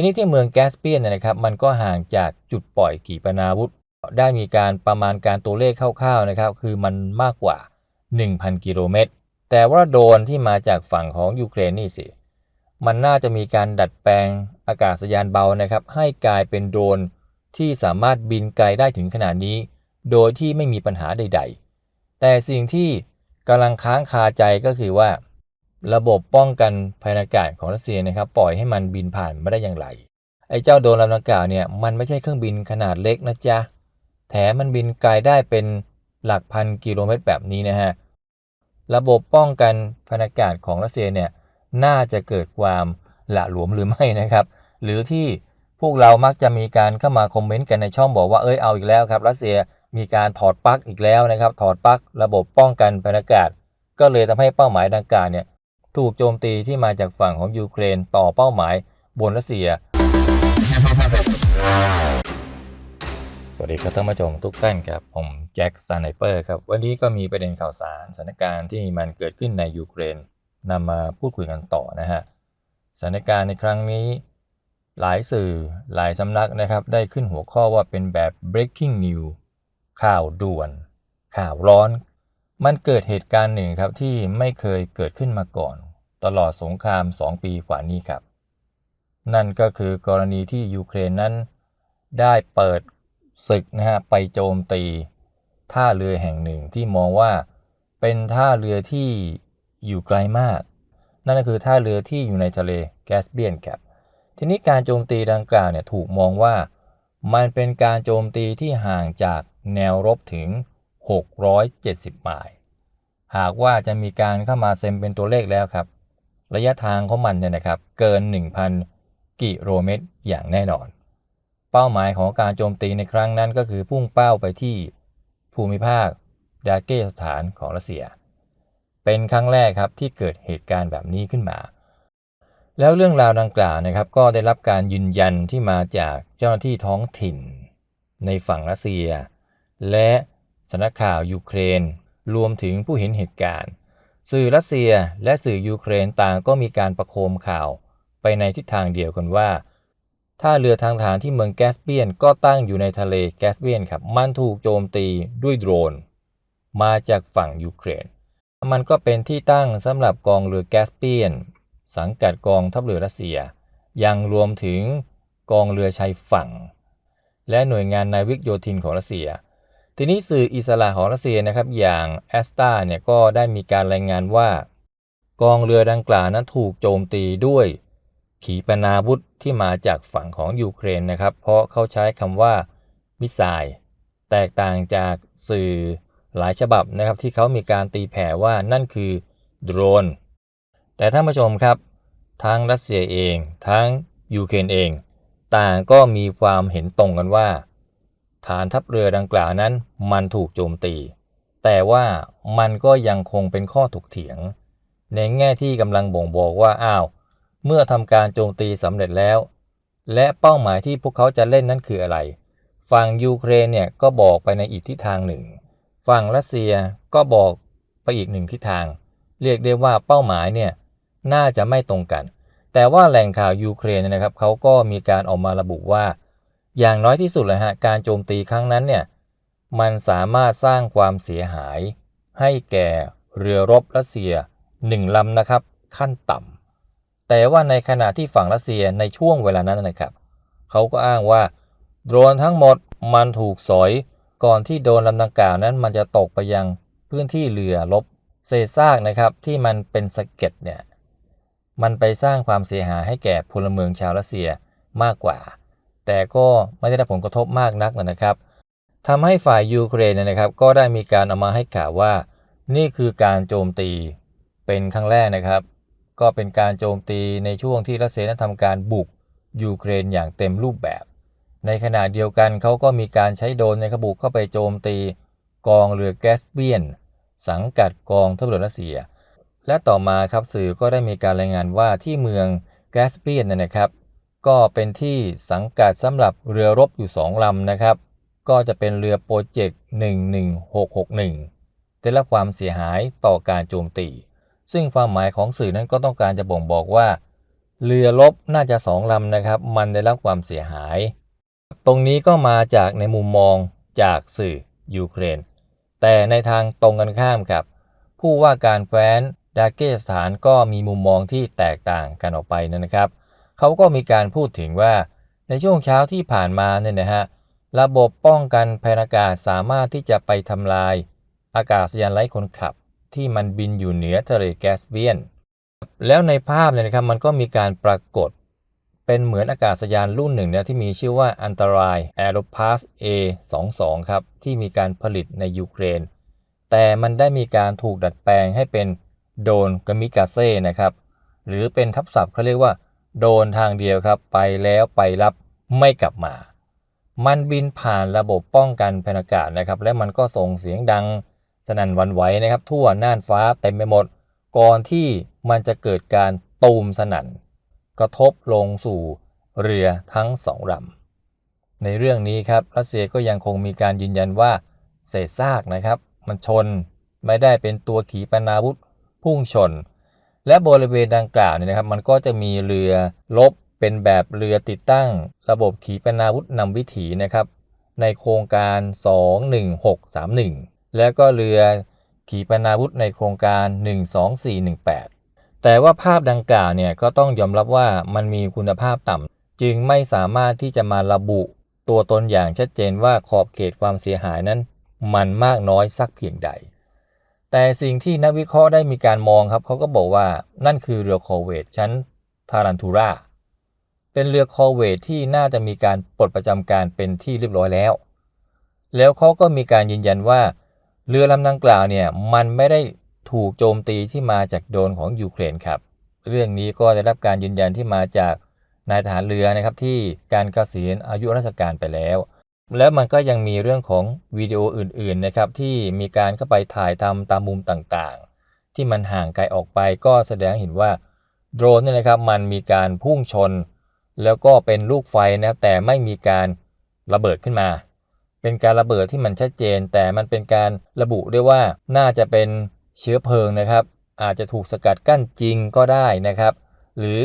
ทีนี้ที่เมืองแกสเปียนนะครับ มันก็ห่างจากจุดปล่อยขีปนาวุธ ได้มีการประมาณการตัวเลขคร่าวๆนะครับ คือมันมากกว่า 1,000 กิโลเมตร แต่ว่าโดนที่มาจากฝั่งของยูเครนนี่สิ มันน่าจะมีการดัดแปลงอากาศยานเบานะครับ ให้กลายเป็นโดรนที่สามารถบินไกลได้ถึงขนาดนี้ โดยที่ไม่มีปัญหาใด ๆ แต่สิ่งที่กำลังค้างคาใจก็คือว่า ระบบป้องกันภัยอากาศของรัสเซียนะครับปล่อยให้มันบินผ่านไม่ได้อย่างไร ไอ้เจ้าโดรนลำดังกล่าวเนี่ยมันไม่ใช่เครื่องบินขนาดเล็กนะจ๊ะ แถมมันบินไกลได้เป็นหลักพันกิโลเมตรแบบนี้นะฮะ ระบบป้องกันภัยอากาศของรัสเซียเนี่ยน่าจะเกิดความหละหลวมหรือไม่นะครับ หรือที่พวกเรามักจะมีการเข้ามาคอมเมนต์กันในช่องบอกว่าเอ้ยเอาอีกแล้วครับรัสเซียมีการถอดปลั๊กอีกแล้วนะครับ ถอดปลั๊กระบบป้องกันภัยอากาศ ก็เลยทำให้เป้าหมายดังกล่าวเนี่ย ถูกโจมตีที่มาจากฝั่งของยูเครนต่อเป้าหมายบนรัสเซีย สวัสดีครับท่านผู้ชมทุกท่านครับ ผมแจ็คซานไนเปอร์ครับ วันนี้ก็มีประเด็นข่าวสารสถานการณ์ที่มันเกิดขึ้นในยูเครนนำมาพูดคุยกันต่อนะฮะสถานการณ์ในครั้งนี้หลายสื่อหลายสำนักนะครับ ได้ขึ้นหัวข้อว่าเป็นแบบ breaking news ข่าวด่วน ข่าวร้อน มันเกิดเหตุการณ์หนึ่งครับที่ไม่เคยเกิดขึ้นมาก่อน ตลอดสงคราม 2 ปีกว่านี้ครับ นั่นก็คือกรณีที่ยูเครนนั้นได้เปิดศึกนะฮะไปโจมตีท่าเรือแห่งหนึ่งที่มองว่าเป็นท่าเรือที่อยู่ไกลมาก นั่นก็คือท่าเรือที่อยู่ในทะเลแกสเบียนครับทีนี้การโจมตีดังกล่าวเนี่ยถูกมองว่ามันเป็นการโจมตีที่ห่างจากแนวรบถึง 670ไมล์หากว่าจะมีการเข้ามาเซ็นเป็นตัวเลขแล้วครับ ระยะทางของมันเนี่ยนะครับเกิน 1,000 กิโลเมตรอย่างแน่นอน เป้าหมายของการโจมตีในครั้งนั้นก็คือพุ่งเป้าไปที่ภูมิภาคดาเกสถานของรัสเซีย เป็นครั้งแรกครับที่เกิดเหตุการณ์แบบนี้ขึ้นมา แล้วเรื่องราวดังกล่าวนะครับก็ได้รับการยืนยันที่มาจากเจ้าหน้าที่ท้องถิ่น ในฝั่งรัสเซีย และสำนักข่าวยูเครน รวมถึงผู้เห็นเหตุการณ์ สื่อรัสเซียและสื่อยูเครนต่างก็มีการประโคมข่าว ไปในทิศทางเดียวกันว่าท่าเรือทางทหารที่เมืองแกสเปียนก็ตั้งอยู่ในทะเลแกสเปียนครับ มันถูกโจมตีด้วยโดรน มาจากฝั่งยูเครน มันก็เป็นที่ตั้งสำหรับกองเรือแกสเปียน สังกัดกองทัพเรือรัสเซีย ยังรวมถึงกองเรือชายฝั่ง และหน่วยงานนาวิกโยธินของรัสเซีย ทีนี้สื่ออิสระของรัสเซียนะครับอย่างแอสตาเนี่ยก็ได้มีการรายงานว่า กองเรือดังกล่าวนั้นถูกโจมตีด้วย ขีปนาวุธที่มาจากฝั่งของยูเครนนะครับ เพราะเขาใช้คำว่ามิสไซล์แตกต่างจากสื่อหลายฉบับนะครับ ที่เขามีการตีแผ่ว่านั่นคือโดรน แต่ท่านผู้ชมครับ ทั้งรัสเซียเอง ทั้งยูเครนเอง ต่างก็มีความเห็นตรงกันว่า ฐานทัพเรือดังกล่าวนั้นมันถูกโจมตี แต่ว่ามันก็ยังคงเป็นข้อถกเถียง ในแง่ที่กำลังบ่งบอกว่าอ้าวเมื่อทำการโจมตีสำเร็จแล้ว และเป้าหมายที่พวกเขาจะเล่นนั้นคืออะไร ฝั่งยูเครนเนี่ยก็บอกไปในอีกทิศทางหนึ่ง ฝั่งรัสเซียก็บอกไปอีกหนึ่งทิศทาง เรียกได้ว่าเป้าหมายเนี่ยน่าจะไม่ตรงกัน แต่ว่าแหล่งข่าวยูเครนนะครับเขาก็มีการออกมาระบุว่า อย่างน้อยที่สุดเลยฮะการโจมตีครั้งนั้นเนี่ยมันสามารถสร้างความเสียหาย ให้แก่เรือรบรัสเซียหนึ่งลำนะครับ ขั้นต่ำแต่ว่าในขณะที่ฝั่งรัสเซียในช่วงเวลานั้นนะครับเขาก็อ้างว่าโดรนทั้งหมดมันถูกสอยก่อนที่โดนลำดังกล่าวนั้นมันจะตกไปยังพื้นที่เรือลบเศษซากนะครับที่มันเป็นสะเก็ดเนี่ยมันไปสร้างความเสียหายให้แก่พลเมืองชาวรัสเซียมากกว่า แต่ก็ไม่ได้รับผลกระทบมากนักนะครับทำให้ฝ่ายยูเครนนะครับ ก็ได้มีการเอามาให้ข่าวว่า นี่คือการโจมตีเป็นครั้งแรกนะครับ ก็เป็นการโจมตีในช่วงที่รัสเซียนั้นทำการบุกยูเครนอย่างเต็มรูปแบบ ในขณะเดียวกันเขาก็มีการใช้โดรนในขบุกเข้าไปโจมตีกองเรือแกสเปียน สังกัดกองทัพเรือรัสเซีย และต่อมาครับสื่อก็ได้มีการรายงานว่าที่เมืองแกสเปียนนะครับ ก็เป็นที่สังกัดสำหรับเรือรบอยู่สองลำนะครับ ก็จะเป็นเรือโปรเจกต์11661 ได้รับความเสียหายต่อการโจมตี ซึ่งความหมายของสื่อนั้นก็ต้องการจะบ่งบอกว่า เรือรบน่าจะสองลำนะครับ มันได้รับความเสียหาย ตรงนี้ก็มาจากในมุมมองจากสื่อยูเครน แต่ในทางตรงกันข้ามครับ ผู้ว่าการแคว้นดาเกสถานก็มีมุมมองที่แตกต่างกันออกไปนะครับ เขาก็มีการพูดถึงว่าในช่วงเช้าที่ผ่านมาเนี่ยนะฮะระบบป้องกันภัยอากาศสามารถที่จะไปทำลาย อากาศยานไร้คนขับ ที่มันบินอยู่เหนือทะเลแกสเปียน แล้วในภาพเนี่ยนะครับมันก็มีการปรากฏ เป็นเหมือนอากาศยานรุ่นหนึ่งเนี่ยที่มีชื่อว่าอันตราย a e r o p a s A22 ครับที่มีการผลิตในยูเครน แต่มันได้มีการถูกดัดแปลงให้เป็นโดนกามิกาเซ่นะครับหรือเป็นทับศัพท์เขาเรียกว่า โดนทางเดียวครับ ไปแล้วไปรับไม่กลับมา มันบินผ่านระบบป้องกันภัยอากาศนะครับ และมันก็ส่งเสียงดังสนั่นวันไหวนะครับ ทั่วน่านฟ้าเต็มไปหมด ก่อนที่มันจะเกิดการตูมสนั่น กระทบลงสู่เรือทั้งสองลำในเรื่องนี้ครับรัสเซียก็ยังคงมีการยืนยันว่าเศษซากนะครับ มันชนไม่ได้เป็นตัวขีปนาวุธพุ่งชน และบริเวณดังกล่าวเนี่ยนะครับ มันก็จะมีเรือลบเป็นแบบเรือติดตั้ง ระบบขีปนาวุธนำวิถีนะครับ ในโครงการ 21631 และก็เรือขีปนาวุธในโครงการ 12418 แต่ว่าภาพดังกล่าวเนี่ยก็ต้องยอมรับว่ามันมีคุณภาพต่ำจึงไม่สามารถที่จะมาระบุตัวตนอย่างชัดเจนว่าขอบเขตความเสียหายนั้น มันมากน้อยสักเพียงใด แต่สิ่งที่นักวิเคราะห์ได้มีการมองครับเขาก็บอกว่านั่นคือเรือคอเวตชั้นทารันทูราเป็นเรือคอเวตที่น่าจะมีการปลดประจำการเป็นที่เรียบร้อยแล้ว แล้วเขาก็มีการยืนยันว่า เรือลำดังกล่าวเนี่ยมันไม่ได้ถูกโจมตีที่มาจากโดนของยูเครนครับ เรื่องนี้ก็ได้รับการยืนยันที่มาจากนายทหารเรือนะครับที่การเกษียณอายุราชการไปแล้ว แล้วมันก็ยังมีเรื่องของวิดีโออื่นๆนะครับที่มีการเข้าไปถ่ายทำตามมุมต่างๆ ที่มันห่างไกลออกไปก็แสดงเห็นว่าโดรนเนี่ยนะครับมันมีการพุ่งชน แล้วก็เป็นลูกไฟนะครับแต่ไม่มีการระเบิดขึ้นมา เป็นการระเบิดที่มันชัดเจน แต่มันเป็นการระบุได้ว่าน่าจะเป็นเชื้อเพลิงนะครับ อาจจะถูกสกัดกั้นจริงก็ได้นะครับ หรือ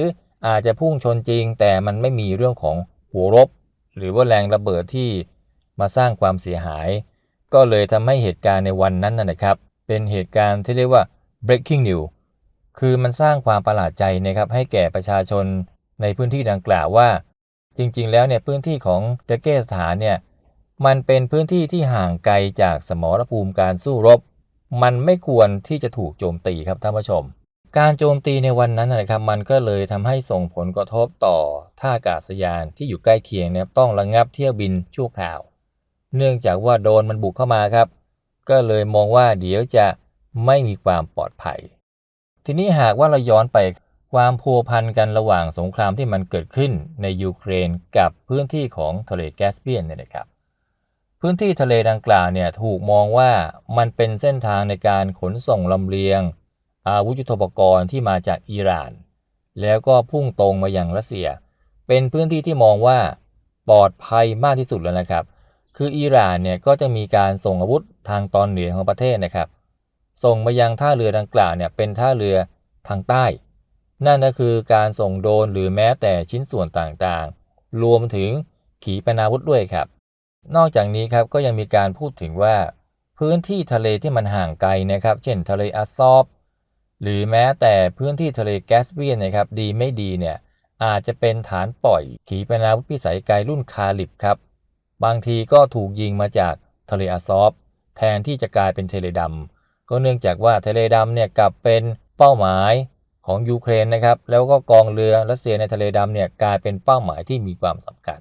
อาจจะพุ่งชนจริง แต่มันไม่มีเรื่องของหัวรบ หรือว่าแรงระเบิดที่ มาสร้างความเสียหาย ก็เลยทำให้เหตุการณ์ในวันนั้นนะครับ เป็นเหตุการณ์ที่เรียกว่า breaking news คือมันสร้างความประหลาดใจนะครับให้แก่ประชาชนในพื้นที่ดังกล่าวว่า จริงๆ แล้วเนี่ยพื้นที่ของเดเกสถานเนี่ยมันเป็นพื้นที่ที่ห่างไกลจากสมรภูมิการสู้รบ มันไม่ควรที่จะถูกโจมตีครับท่านผู้ชม การโจมตีในวันนั้นนะครับ มันก็เลยทำให้ส่งผลกระทบต่อท่าอากาศยานที่อยู่ใกล้เคียงเนี่ยต้องระงงับเที่ยวบินชั่วคราว เนื่องจากว่าโดนมันบุกเข้ามาครับ ก็เลยมองว่าเดี๋ยวจะไม่มีความปลอดภัย ทีนี้หากว่าเราย้อนไปความพัวพันกันระหว่างสงครามที่มันเกิดขึ้นในยูเครนกับพื้นที่ของทะเลแกสเปียนเนี่ยนะครับ พื้นที่ทะเลดังกล่าวเนี่ยถูกมองว่ามันเป็นเส้นทางในการขนส่งลำเลียง อาวุธยุทโธปกรณ์ที่มาจากอิหร่าน แล้วก็พุ่งตรงมาอยังรัสเซีย เป็นพื้นที่ที่มองว่าปลอดภัยมากที่สุดแล้วนะครับ คืออิหร่านเนี่ยก็จะมีการส่งอาวุธทางตอนเหนือของประเทศนะครับ ส่งมายังท่าเรือดังกล่าวเนี่ยเป็นท่าเรือทางใต้ นั่นก็คือการส่งโดรนหรือแม้แต่ชิ้นส่วนต่างๆ รวมถึงขีปนาวุธด้วยครับ นอกจากนี้ครับก็ยังมีการพูดถึงว่า พื้นที่ทะเลที่มันห่างไกลนะครับ เช่นทะเลอาซอบหรือแม้แต่พื้นที่ทะเลแกสเปียนนะครับดีไม่ดีเนี่ยอาจจะเป็นฐานปล่อยขีปนาวุธพิสัยไกลรุ่นคาลิบครับ บางทีก็ถูกยิงมาจากทะเลอาซอฟแทนที่จะกลายเป็นทะเลดำก็เนื่องจากว่าทะเลดำเนี่ยกลับเป็นเป้าหมายของยูเครนนะครับ แล้วก็กองเรือรัสเซียในทะเลดำเนี่ยกลายเป็นเป้าหมายที่มีความสำคัญ